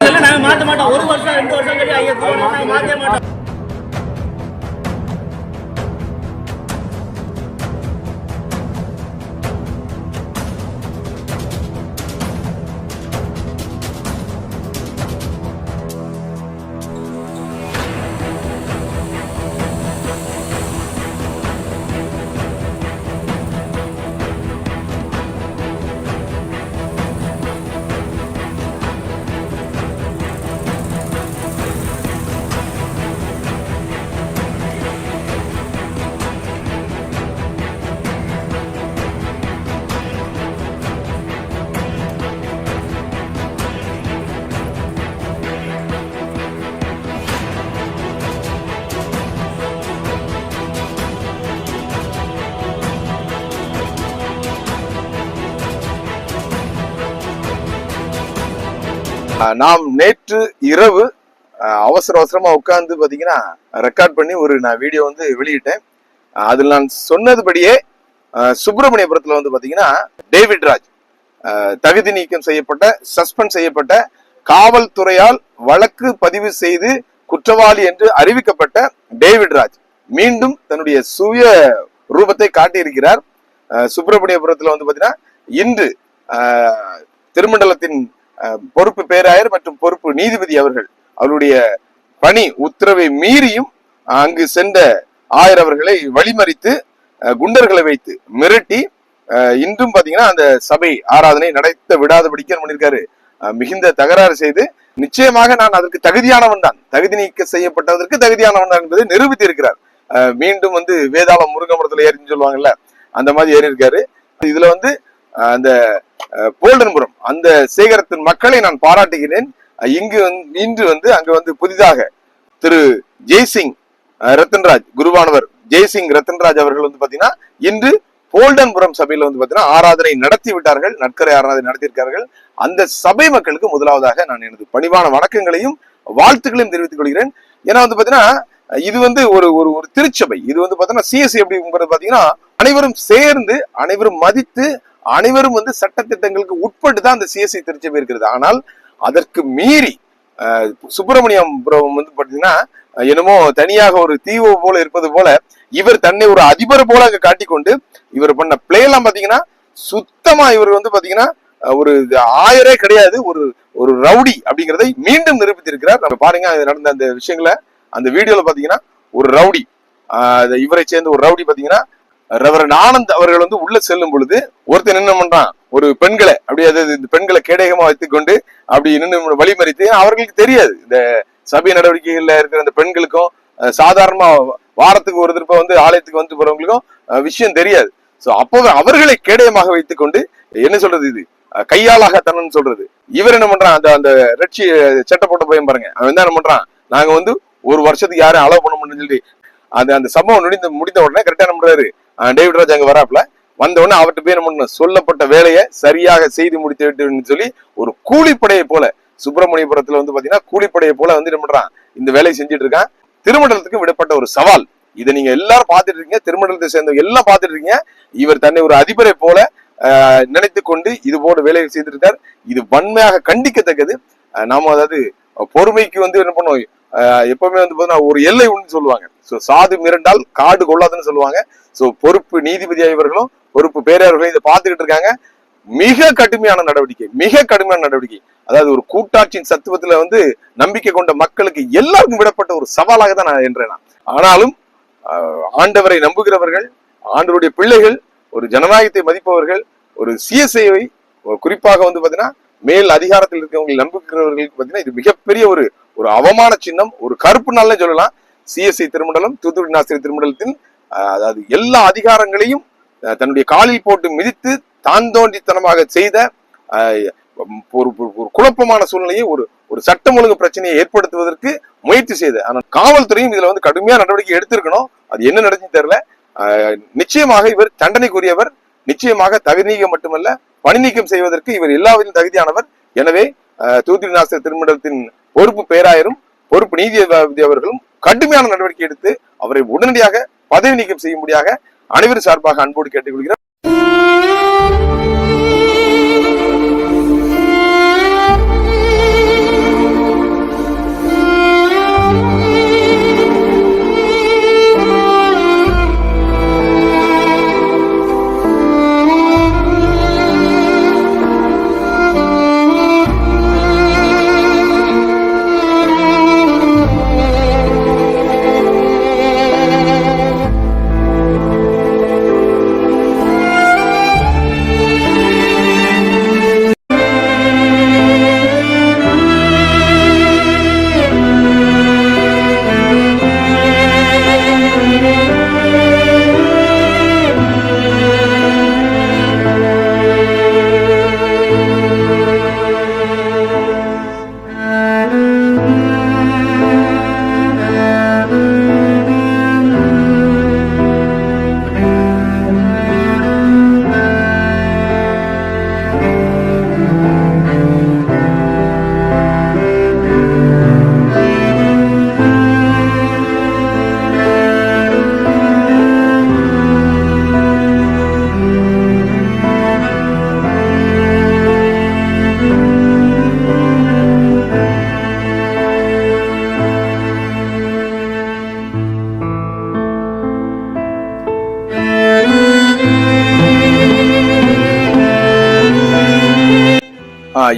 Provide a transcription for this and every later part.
நாங்க மாத்த மாட்டோம். ஒரு வருஷம் ரெண்டு வருஷம் சொல்லி ஐயா போனா மாட்டோம். நாம் நேற்று இரவு அவசர அவசரமா உட்கார்ந்து பாத்தீங்கன்னா ரெக்கார்ட் பண்ணி ஒரு நான் வீடியோ வந்து வெளியிட்டேன். அதில் நான் சொன்னதுபடியே சுப்பிரமணியபுரத்துல வந்து பாத்தீங்கன்னா டேவிட் ராஜ் தகுதி நீக்கம் செய்யப்பட்ட சஸ்பெண்ட் செய்யப்பட்ட காவல்துறையால் வழக்கு பதிவு செய்து குற்றவாளி என்று அறிவிக்கப்பட்ட டேவிட் ராஜ் மீண்டும் தன்னுடைய சுய ரூபத்தை காட்டியிருக்கிறார். ஆஹ் சுப்பிரமணியபுரத்துல வந்து பாத்தீங்கன்னா இன்று திருமண்டலத்தின் பொறுப்பு பேராயர் மற்றும் பொறுப்பு நீதிபதி அவர்கள் அவருடைய பணி உத்தரவை மீறியும் அங்கு சென்ற ஆயர் அவர்களை வழிமறித்து குண்டர்களை வைத்து மிரட்டி அஹ், இன்றும் பாத்தீங்கன்னா அந்த சபை ஆராதனை நடத்த விடாதபடிக்கு பண்ணியிருக்காரு மிகுந்த தகராறு செய்து நிச்சயமாக நான் அதற்கு தகுதியானவன் தான். தகுதி நீக்க செய்யப்பட்டதற்கு தகுதியானவன் தான் என்பதை நிரூபித்து இருக்கிறார். மீண்டும் வந்து வேதாளம் முருங்கமரத்துல ஏறின்னு சொல்லுவாங்கல்ல அந்த மாதிரி ஏறி இருக்காரு இதுல வந்து அந்த போல்டன்புரம் அந்த சேகரத்தின் மக்களை நான் பாராட்டுகிறேன். இங்கு வந்து- இன்று வந்து அங்கு வந்து புதிதாக திரு ஜெய்சிங் ரத்தன்ராஜ் குருவானவர் ஜெய்சிங் ரத்தன்ராஜ் அவர்கள் வந்து பாத்தீங்கன்னா இன்று போல்டன்புரம் சபையில வந்து பாத்தீங்கன்னா ஆராதனை நடத்தி விட்டார்கள் நற்கரை ஆராதனை நடத்தியிருக்கார்கள். அந்த சபை மக்களுக்கு முதலாவதாக நான் எனது பணிவான வணக்கங்களையும் வாழ்த்துக்களையும் தெரிவித்துக் கொள்கிறேன். ஏன்னா வந்து பாத்தீங்கன்னா இது வந்து ஒரு ஒரு ஒரு திருச்சபை. இது வந்து பாத்தீங்கன்னா சிஎஸ்சி அப்படிங்கிறது பாத்தீங்கன்னா அனைவரும் சேர்ந்து அனைவரும் மதித்து அனைவரும் வந்து சட்டத்திட்டங்களுக்கு உட்பட்டு தான் அந்த சிஎஸ்சி திருச்சபை இருக்கிறது ஆனால் அதற்கு மீறி சுப்பிரமணியம் சுப்பிரமணியபுரம் வந்து பாத்தீங்கன்னா என்னமோ தனியாக ஒரு தீவு போல இருப்பது போல இவர் தன்னை ஒரு அதிபர் போல அங்க காட்டிக்கொண்டு இவர் பண்ண பிளே எல்லாம் பாத்தீங்கன்னா சுத்தமா இவர் வந்து பாத்தீங்கன்னா ஒரு ஆயரே கிடையாது ஒரு ஒரு ரவுடி அப்படிங்கிறதை மீண்டும் நிரூபித்திருக்கிறார். நம்ம பாருங்க நடந்த அந்த விஷயங்களை அந்த வீடியோல பாத்தீங்கன்னா ஒரு ரவுடி இவரை சேர்ந்த ஒரு ரவுடி பாத்தீங்கன்னா ரெவரன் ஆனந்த் அவர்கள் வந்து உள்ள செல்லும் பொழுது ஒருத்தன் என்ன பண்றான்? ஒரு பெண்களை அப்படியே அதாவது இந்த பெண்களை கேடயமா வைத்துக்கொண்டு அப்படி நின்று வழிமறித்து அவர்களுக்கு தெரியாது. இந்த சபை நடவடிக்கைகள்ல இருக்கிற அந்த பெண்களுக்கும் சாதாரணமா வாரத்துக்கு ஒரு திருப்ப வந்து ஆலயத்துக்கு வந்து போறவங்களுக்கும் விஷயம் தெரியாது. சோ அப்போ அவர்களை கேடயமாக வைத்துக்கொண்டு என்ன சொல்றது இது? கையாளாக தன்னன்னு சொல்றது. இவர் என்ன பண்றான்? அந்த அந்த ரெட்சி சட்டை போட்ட பையன் பாருங்க. அவன் என்ன பண்றான்? நாங்க வந்து ஒரு வருஷத்துக்கு யாரும் அலோவ் பண்ண முடியும்னு சொல்லி அந்த அந்த சம்பவம் முடிந்த முடிந்த உடனே கரெக்டா என்ன பண்றாரு? டேவிட் ராஜ் அங்க வராப்புல. வந்த அவர்கிட்ட போய் என்ன பண்ணணும்? சொல்லப்பட்ட வேலையை சரியாக செய்து முடித்து விட்டுன்னு சொல்லி ஒரு கூலிப்படையை போல சுப்பிரமணியபுரத்துல வந்து பாத்தீங்கன்னா கூலிப்படையை போல வந்து என்ன பண்றான்? இந்த வேலையை செஞ்சுட்டு இருக்கான். திருமண்டலத்துக்கு விடப்பட்ட ஒரு சவால். இதை நீங்க எல்லாரும் பார்த்துட்டு இருக்கீங்க. திருமண்டலத்தை சேர்ந்தவங்க எல்லாம் பார்த்துட்டு இருக்கீங்க. இவர் தன்னை ஒரு அதிபரை போல நினைத்து கொண்டு இது போல வேலைகள் செய்துட்டு இருக்கார். இது வன்மையாக கண்டிக்கத்தக்கது. நாம அதாவது பொறுமைக்கு வந்து என்ன பண்ணுவோம்? எப்பவுமே வந்து பாத்தீங்கன்னா ஒரு எல்லை உண்டு சொல்லுவாங்க. சோ சாது மிரண்டால் காடு கொள்ளாதுன்னு சொல்லுவாங்க. சோ பொறுப்பு நீதிபதி இவர்களும் பொறுப்பு பேரவர்களும் இதை பார்த்துக்கிட்டு இருக்காங்க. மிக கடுமையான நடவடிக்கை மிக கடுமையான நடவடிக்கை. அதாவது ஒரு கூட்டாட்சியின் சத்துவத்துல வந்து நம்பிக்கை கொண்ட மக்களுக்கு எல்லாருக்கும் விடப்பட்ட ஒரு சவாலாக தான் நான் என்றேன் ஆனாலும் ஆஹ், ஆண்டவரை நம்புகிறவர்கள் ஆண்டவருடைய பிள்ளைகள் ஒரு ஜனநாயகத்தை மதிப்பவர்கள் ஒரு சிஎஸ்ஐவை குறிப்பாக வந்து பாத்தீங்கன்னா மேல் அதிகாரத்தில் இருக்கவங்களை நம்புகிறவர்களுக்கு பாத்தீங்கன்னா இது மிகப்பெரிய ஒரு ஒரு அவமான சின்னம் ஒரு கருப்பு நாள்னே சொல்லலாம். சிஎஸ்ஐ திருமண்டலம் தூத்துக்குடி நாசிரியர் திருமண்டலத்தின் அதாவது எல்லா அதிகாரங்களையும் தன்னுடைய காலில் போட்டு மிதித்து தாந்தோண்டித்தனமாக செய்த ஒரு ஒரு- குழப்பமான சூழ்நிலையை ஒரு ஒரு சட்டம் ஒழுங்கு பிரச்சனையை ஏற்படுத்துவதற்கு முயற்சி செய்த. ஆனால் காவல்துறையும் இதுல வந்து கடுமையா நடவடிக்கை எடுத்திருக்கணும். அது என்ன நடந்துச்சு தெரியல. நிச்சயமாக இவர் தண்டனைக்குரியவர் நிச்சயமாக தகுதி நீக்கம் மட்டுமல்ல பணி நீக்கம் செய்வதற்கு இவர் எல்லாவற்றிலும் தகுதியானவர். எனவே ஆஹ், தூத்துக்குடி திருமண்டலத்தின் பொறுப்பு பேராயரும் பொறுப்பு நீதிபதி அவர்களும் கடுமையான நடவடிக்கை எடுத்து அவரை உடனடியாக பதவி நீக்கம் செய்யும்படியாக அனைவரும் சார்பாக அன்போடு கேட்டுக்கொள்கிறார்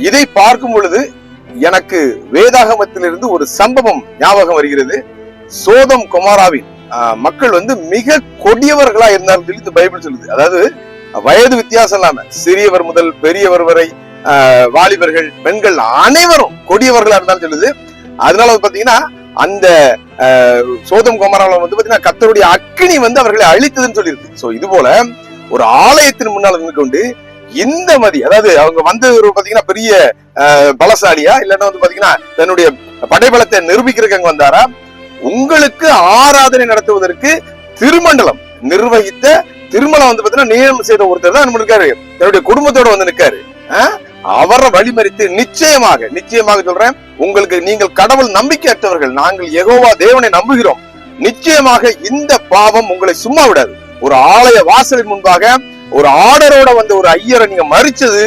இதை பார்க்கும் பொழுது எனக்கு வேதாகமத்திலிருந்து ஒரு சம்பவம் ஞாபகம் வருகிறது. சோதம் குமாராவின் மக்கள் வந்து மிக கொடியவர்களா இருந்தாலும் சொல்லி பைபிள் சொல்லுது. அதாவது வயது வித்தியாசம் இல்லாம சிறியவர் முதல் பெரியவர் வரை ஆஹ், வாலிபர்கள் பெண்கள் அனைவரும் கொடியவர்களா இருந்தாலும் சொல்லுது. அதனால வந்து பாத்தீங்கன்னா அந்த சோதம் குமாராவில் வந்து பாத்தீங்கன்னா கத்தருடைய அக்கினி வந்து அவர்களை அழித்ததுன்னு சொல்லியிருக்கு. சோ இது போல ஒரு ஆலயத்தின் முன்னால் நின்று கொண்டு இந்த மதி அதாவது அவங்க வந்து ஒரு பாத்தீங்கன்னா பெரிய பலசாலியா இல்லைன்னா வந்து பாத்தீங்கன்னா தன்னுடைய படைபலத்தை நிரூபிக்கிறதுக்கு அங்க வந்தாரா? உங்களுக்கு ஆராதனை நடத்துவதற்கு திருமண்டலம் நிர்வகித்த திருமணம் வந்து பாத்தீங்கன்னா நியமனம் செய்த ஒருத்தர் தான் இருக்காரு தன்னுடைய குடும்பத்தோட வந்து நிற்காரு. ஆஹ்? அவரை வழிமறித்து நிச்சயமாக நிச்சயமாக சொல்றேன் உங்களுக்கு நீங்கள் கடவுள் நம்பிக்கையற்றவர்கள் நாங்கள் எகோவா தேவனை நம்புகிறோம். நிச்சயமாக இந்த பாவம் உங்களை சும்மா விடாது. ஒரு ஆலய வாசலின் முன்பாக ஒரு ஆர்டரோட வந்த ஒரு ஐயரை நீங்க மறிச்சது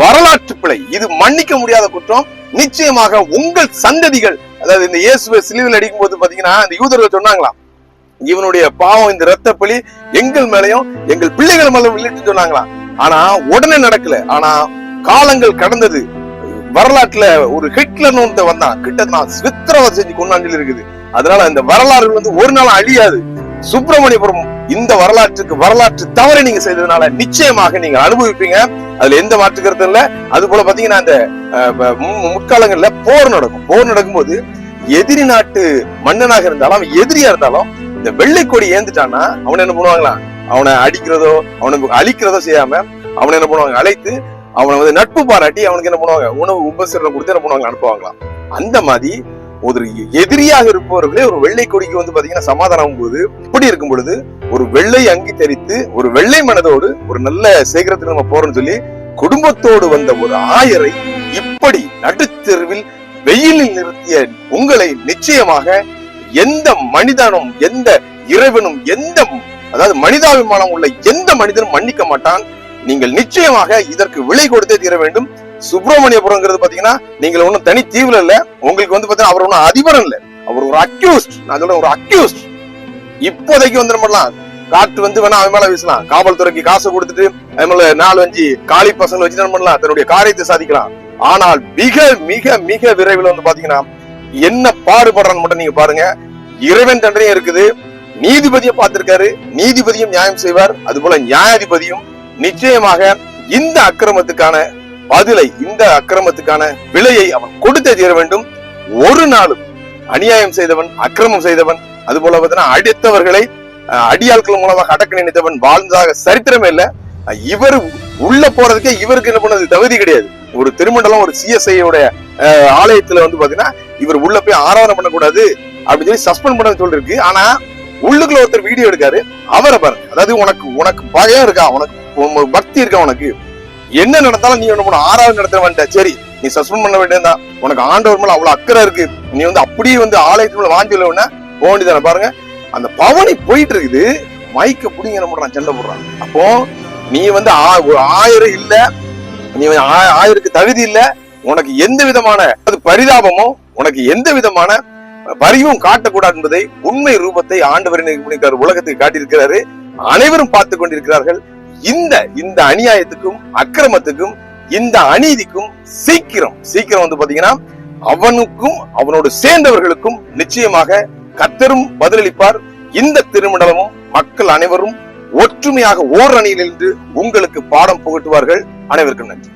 வரலாற்று பிழை. இது மன்னிக்க முடியாத குற்றம். நிச்சயமாக உங்கள் சந்ததிகள் அதாவது இந்த இயேசுவை சிலுவில் அடிக்கும் போது பாத்தீங்கன்னா இந்த யூதர்கள் சொன்னாங்களாம். இவனுடைய பாவம் இந்த ரத்த பலி எங்கள் மேலயும் எங்கள் பிள்ளைகள் மேல விழுட்டு சொன்னாங்களாம். ஆனா உடனே நடக்கல. ஆனா காலங்கள் கடந்தது. வரலாற்றுல ஒரு ஹிட்லர் ஒருத்தன் வந்தான். கிட்ட நான் சித்திரவதை செஞ்சு கொண்டாண்டில் இருக்குது. அதனால இந்த வரலாறு வந்து ஒரு நாள் அழியாது. சுப்பிரமணியபுரம் இந்த வரலாற்றுக்கு வரலாற்று தவறை நீங்க செய்ததுனால நிச்சயமாக நீங்க அனுபவிப்பீங்க. அதுல எந்த மாற்று கருத்தும் இல்ல. அது போல பாத்தீங்கன்னா அந்த முற்காலங்கள்ல போர் நடக்கும். போர் நடக்கும்போது எதிரி நாட்டு மன்னனாக இருந்தாலும் அவன் எதிரியா இருந்தாலும் இந்த வெள்ளை கொடி ஏந்துட்டான்னா அவனை என்ன பண்ணுவாங்களாம்? அவனை அடிக்கிறதோ அவனுக்கு அழிக்கிறதோ செய்யாம அவனை என்ன பண்ணுவாங்க? அழைத்து அவனை வந்து நட்பு பாராட்டி அவனுக்கு என்ன பண்ணுவாங்க? உணவு உபசரணம் கொடுத்து என்ன பண்ணுவாங்க அனுப்புவாங்களாம். அந்த மாதிரி ஒரு எதிரியாக இருப்பவர்களே ஒரு வெள்ளை கொடிக்கு வந்து பாத்தீங்கன்னா சமாதானம் போது இப்படி இருக்கும் பொழுது ஒரு வெள்ளை அங்கி தரித்து ஒரு வெள்ளை மனதோடு ஒரு நல்ல சேகரத்தில் நம்ம போறோம்னு சொல்லி குடும்பத்தோடு வந்த ஒரு ஆயரை இப்படி நடுத்தெருவில் வெயிலில் நிறுத்திய உங்களை நிச்சயமாக எந்த மனிதனும் எந்த இறைவனும் எந்த அதாவது மனிதாபிமானம் உள்ள எந்த மனிதனும் மன்னிக்க மாட்டான். நீங்கள் நிச்சயமாக இதற்கு விலை கொடுத்தே தீர வேண்டும். சுப்பிரமணியபுரம்ங்கிறது பாத்தீங்கன்னா நீங்கள் ஒன்னும் தனி தீவுல இல்ல. உங்களுக்கு வந்து பாத்தீங்கன்னா அவர் ஒன்றும் அதிபரம் இல்ல. அவர் ஒரு அக்யூஸ்ட் நான் சொல்றேன் ஒரு அக்யூஸ்ட் இப்போதைக்கு வந்து பண்ணலாம் காட்டு வந்து வேணா அவன் மேல வீசலாம். காவல்துறைக்கு காசு கொடுத்துட்டு அது மேல நாலு அஞ்சு காலி பசங்களை வச்சு என்ன பண்ணலாம் தன்னுடைய காரியத்தை சாதிக்கலாம். ஆனால் மிக மிக மிக விரைவில் வந்து பாத்தீங்கன்னா என்ன பாடுபடுறான்னு மட்டும் நீங்க பாருங்க. இறைவன் தண்டனையும் இருக்குது. நீதிபதியை பார்த்திருக்காரு. நீதிபதியும் நியாயம் செய்வார். அது போல நியாயாதிபதியும் நிச்சயமாக இந்த அக்கிரமத்துக்கான பதிலை இந்த அக்கிரமத்துக்கான விலையை அவன் கொடுத்தே தீர வேண்டும். ஒரு நாளும் அநியாயம் செய்தவன் அக்கிரமம் செய்தவன் அது போல பார்த்தீங்கன்னா அடித்தவர்களை அடியாட்கள் மூலமாக அடக்க நினைத்தவன் வாழ்ந்ததாக சரித்திரமே இல்ல. இவர் உள்ள போறதுக்கே இவருக்கு என்ன பண்ணது? தகுதி கிடையாது. ஒரு திருமண்டலம் ஒரு சிஎஸ்ஐ உடைய அஹ், ஆலயத்துல வந்து பாத்தீங்கன்னா இவர் உள்ள போய் ஆராதனை பண்ணக்கூடாது அப்படின்னு சொல்லி சஸ்பெண்ட் பண்ண சொல்லிருக்கு. ஆனா உள்ளுக்குள்ள ஒருத்தர் வீடியோ எடுக்காரு. அவரை பாருங்க. அதாவது உனக்கு உனக்கு பயம் இருக்கா? உனக்கு உன் பக்தி இருக்கா உனக்கு? என்ன நடந்தாலும் நீ என்ன பண்ண ஆறாவது நடத்த வேண்டாம் சரி நீ சஸ்பெண்ட் பண்ண வேண்டியதான் உனக்கு ஆண்டவர் மேல அவ்வளவு அக்கறை இருக்கு. நீ வந்து அப்படியே வந்து ஆலயத்துல வாங்கி உடனே போக பாருங்க. அந்த பவனி போயிட்டு இருக்குது. மைக்க புடிங்க என்ன பண்றான்? சண்டை போடுறான். அப்போ நீ வந்து ஆ- ஒரு ஆயிரம் இல்ல. நீ வந்து ஆ- ஆயிரத்துக்கு தகுதி இல்ல. உனக்கு எந்த விதமான அது பரிதாபமோ உனக்கு எந்த விதமான பரிவும் காட்டக்கூடாது என்பதை உண்மை ரூபத்தை ஆண்டவரின் உலகத்துக்கு காட்டியிருக்கிறாரு. அனைவரும் பார்த்து கொண்டிருக்கிறார்கள். இந்த இந்த அநியாயத்துக்கும் அக்கிரமத்துக்கும் இந்த அநீதிக்கும் சீக்கிரம் சீக்கிரம் வந்து பாத்தீங்கன்னா அவனுக்கும் அவனோடு சேர்ந்தவர்களுக்கும் நிச்சயமாக கத்தரும் பதிலளிப்பார். இந்த திருமண்டலமும் மக்கள் அனைவரும் ஒற்றுமையாக ஓர் அணியில் நின்று உங்களுக்கு பாடம் புகட்டுவார்கள். அனைவருக்கும் நன்றி.